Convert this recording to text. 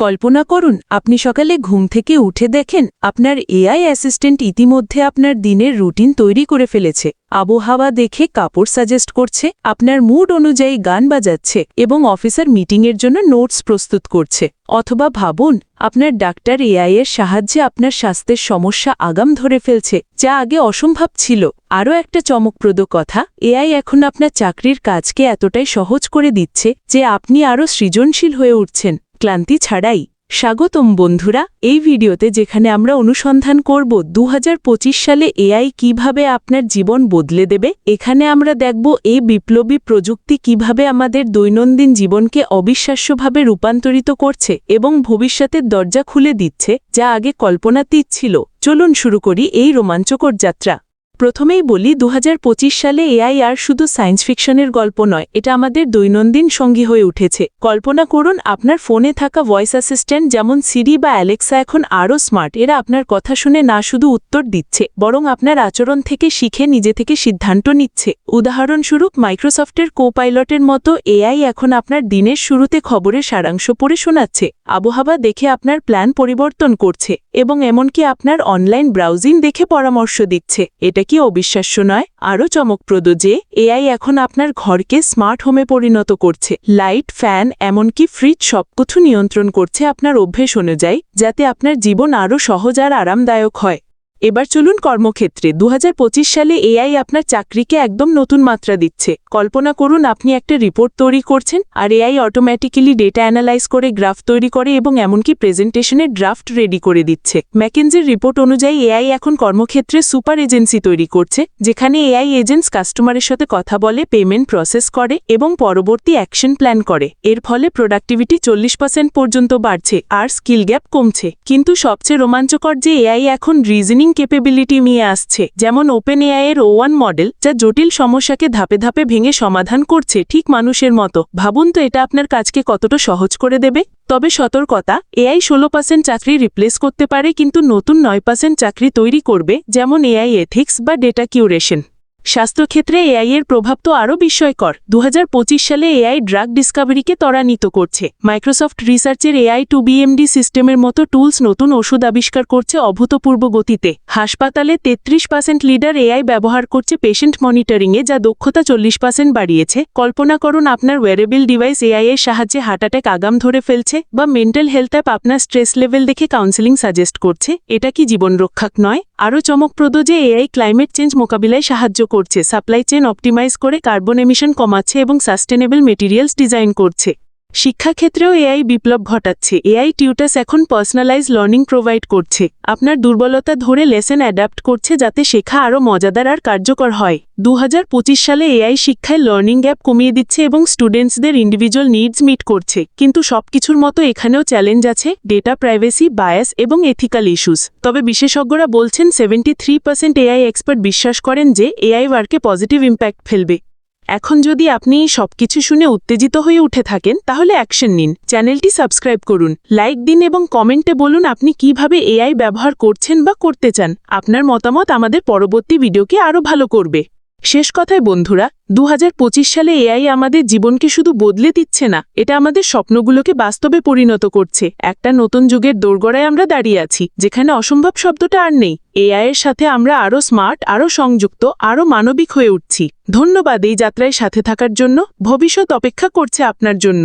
কল্পনা করুন, আপনি সকালে ঘুম থেকে উঠে দেখেন, আপনার এআই অ্যাসিস্ট্যান্ট ইতিমধ্যে আপনার দিনের রুটিন তৈরি করে ফেলেছে। আবহাওয়া দেখে কাপড় সাজেস্ট করছে, আপনার মুড অনুযায়ী গান বাজাচ্ছে এবং অফিসার মিটিংয়ের জন্য নোটস প্রস্তুত করছে। অথবা ভাবুন, আপনার ডাক্তার এআই এর সাহায্যে আপনার স্বাস্থ্যের সমস্যা আগাম ধরে ফেলছে, যা আগে অসম্ভব ছিল। আরও একটা চমকপ্রদ কথা, এআই এখন আপনার চাকরির কাজকে এতটাই সহজ করে দিচ্ছে যে আপনি আরও সৃজনশীল হয়ে উঠছেন। ক্লান্তি ছাড়াই স্বাগতম বন্ধুরা, এই ভিডিওতে যেখানে আমরা অনুসন্ধান করব দু হাজার পঁচিশ সালে এআই কীভাবে আপনার জীবন বদলে দেবে, এখানে আমরা দেখব এই বিপ্লবী প্রযুক্তি কীভাবে আমাদের দৈনন্দিন জীবনকে অবিশ্বাস্যভাবে রূপান্তরিত করছে এবং ভবিষ্যতের দরজা খুলে দিচ্ছে, যা আগে কল্পনাতীত ছিল। চলুন শুরু করি এই রোমাঞ্চকর যাত্রা। প্রথমেই বলি দু হাজার পঁচিশ সালে এআই আর শুধু সায়েন্স ফিকশনের গল্প নয়, এটা আমাদের দৈনন্দিন সঙ্গী হয়ে উঠেছে। কল্পনা করুন, আপনার ফোনে থাকা ভয়েস অ্যাসিস্ট্যান্ট যেমন সিরি বা অ্যালেক্সা এখন আরও স্মার্ট, এরা আপনার কথা শুনে না শুধু উত্তর দিচ্ছে, বরং আপনার আচরণ থেকে শিখে নিজে থেকে সিদ্ধান্ত নিচ্ছে। উদাহরণস্বরূপ, মাইক্রোসফটের কো পাইলটের মতো এআই এখন আপনার দিনের শুরুতে খবরের সারাংশ পড়ে শোনাচ্ছে, আবহাওয়া দেখে আপনার প্ল্যান পরিবর্তন করছে, এবং এমনকি আপনার অনলাইন ব্রাউজিং দেখে পরামর্শ দিচ্ছে। এটা কি অবিশ্বাস্য নয়, আরও চমকপ্রদ যে, এআই এখন আপনার ঘরকে স্মার্ট হোমে পরিণত করছে। লাইট, ফ্যান, এমনকি ফ্রিজ সবকিছু নিয়ন্ত্রণ করছে আপনার অভ্যেস অনুযায়ী, যাতে আপনার জীবন আরও সহজ আর আরামদায়ক হয়। এবার চলুন কর্মক্ষেত্রে। দু হাজার পঁচিশ সালে এআই আপনার চাকরিকে একদম নতুন মাত্রা দিচ্ছে। কল্পনা করুন, আপনি একটা রিপোর্ট তৈরি করছেন আর এআই অটোমেটিক্যালি ডেটা অ্যানালাইজ করে গ্রাফ তৈরি করে এবং এমনকি প্রেজেন্টেশনের ড্রাফট রেডি করে দিচ্ছে। ম্যাকেনজির রিপোর্ট অনুযায়ী এআই এখন কর্মক্ষেত্রে সুপার এজেন্সি তৈরি করছে, যেখানে এআই এজেন্টস কাস্টমারের সাথে কথা বলে পেমেন্ট প্রসেস করে এবং পরবর্তী অ্যাকশন প্ল্যান করে। এর ফলে প্রোডাক্টিভিটি চল্লিশ পার্সেন্ট পর্যন্ত বাড়ছে আর স্কিল গ্যাপ কমছে। কিন্তু সবচেয়ে রোমাঞ্চকর যে এআই এখন রিজনিং ক্যাপেবিলিটি নিয়ে আসছে, যেমন ওপেন এআইয়ের ও ওয়ান মডেল যা জটিল সমস্যাকে ধাপে ধাপে ভেঙে সমাধান করছে ঠিক মানুষের মতো। ভাবুন তো এটা আপনার কাজকে কতটা সহজ করে দেবে। তবে সতর্কতা, এআই ষোলো পার্সেন্ট চাকরি রিপ্লেস করতে পারে, কিন্তু নতুন নয় পার্সেন্ট চাকরি তৈরি করবে, যেমন এআই এথিক্স বা ডেটা কিউরেশন স্বাস্থ্যক্ষেত্রে এআই এর প্রভাব তো আরও বিস্ময়কর। দু হাজার পঁচিশ সালে এআই ড্রাগ ডিসকাভারিকে ত্বরান্বিত করছে। মাইক্রোসফট রিসার্চের এআই টু বিএমডি সিস্টেমের মতো টুলস নতুন ওষুধ আবিষ্কার করছে অভূতপূর্ব গতিতে। হাসপাতালে তেত্রিশ পার্সেন্ট লিডার এআই ব্যবহার করছে পেশেন্ট মনিটরিংয়ে, যা দক্ষতা চল্লিশ পার্সেন্ট বাড়িয়েছে। কল্পনা করুন আপনার ওয়ারেবল ডিভাইস এআই এর সাহায্যে হার্ট অ্যাটাক আগাম ধরে ফেলছে, বা মেন্টাল হেলথ অ্যাপ আপনার স্ট্রেস লেভেল দেখে কাউন্সেলিং সাজেস্ট করছে। এটা কি জীবন রক্ষাক নয়? আরও চমকপ্রদ যে এআই ক্লাইমেট চেঞ্জ মোকাবিলায় সাহায্য করছে সাপ্লাই চেন অপটিমাইজ করে কার্বন এমিশন কমাচ্ছে এবং সাস্টেনেবল মেটেরিয়ালস ডিজাইন করছে। শিক্ষাক্ষেত্রেও এআই বিপ্লব ঘটাচ্ছে। এআই টিউটাস এখন পার্সোনালাইজ লার্নিং প্রোভাইড করছে। আপনার দুর্বলতা ধরে লেসেন অ্যাডাপ্ট করছে যাতে শেখা আরও মজাদার আর কার্যকর হয়। দু হাজার পঁচিশ সালে এআই শিক্ষায় লার্নিং গ্যাপ কমিয়ে দিচ্ছে এবং স্টুডেন্টসদের ইন্ডিভিজুয়াল নিডস মিট করছে। কিন্তু সবকিছুর মতো এখানেও চ্যালেঞ্জ আছে ডেটা প্রাইভেসি বায়াস এবং এথিক্যাল ইস্যুস তবে বিশেষজ্ঞরা বলছেন সেভেন্টি থ্রি এআই এক্সপার্ট বিশ্বাস করেন যে এআই ওয়ার্কে পজিটিভ ইম্প্যাক্ট ফেলবে। এখন যদি আপনি সবকিছু শুনে উত্তেজিত হয়ে উঠে থাকেন, তাহলে অ্যাকশন নিন। চ্যানেলটি সাবস্ক্রাইব করুন, লাইক দিন এবং কমেন্টে বলুন আপনি কীভাবে এআই ব্যবহার করছেন বা করতে চান। আপনার মতামত আমাদের পরবর্তী ভিডিওকে আরও ভালো করবে। শেষ কথায়, বন্ধুরা দু হাজার পঁচিশ সালে এআই আমাদের জীবনকে শুধু বদলে দিচ্ছে না, এটা আমাদের স্বপ্নগুলোকে বাস্তবে পরিণত করছে। একটা নতুন যুগের দোরগড়ায় আমরা দাঁড়িয়ে আছি, যেখানে অসম্ভব শব্দটা আর নেই। এআই এর সাথে আমরা আরও স্মার্ট আরও সংযুক্ত আরও মানবিক হয়ে উঠছি। ধন্যবাদ এই যাত্রায় সাথে থাকার জন্য। ভবিষ্যৎ অপেক্ষা করছে আপনার জন্য।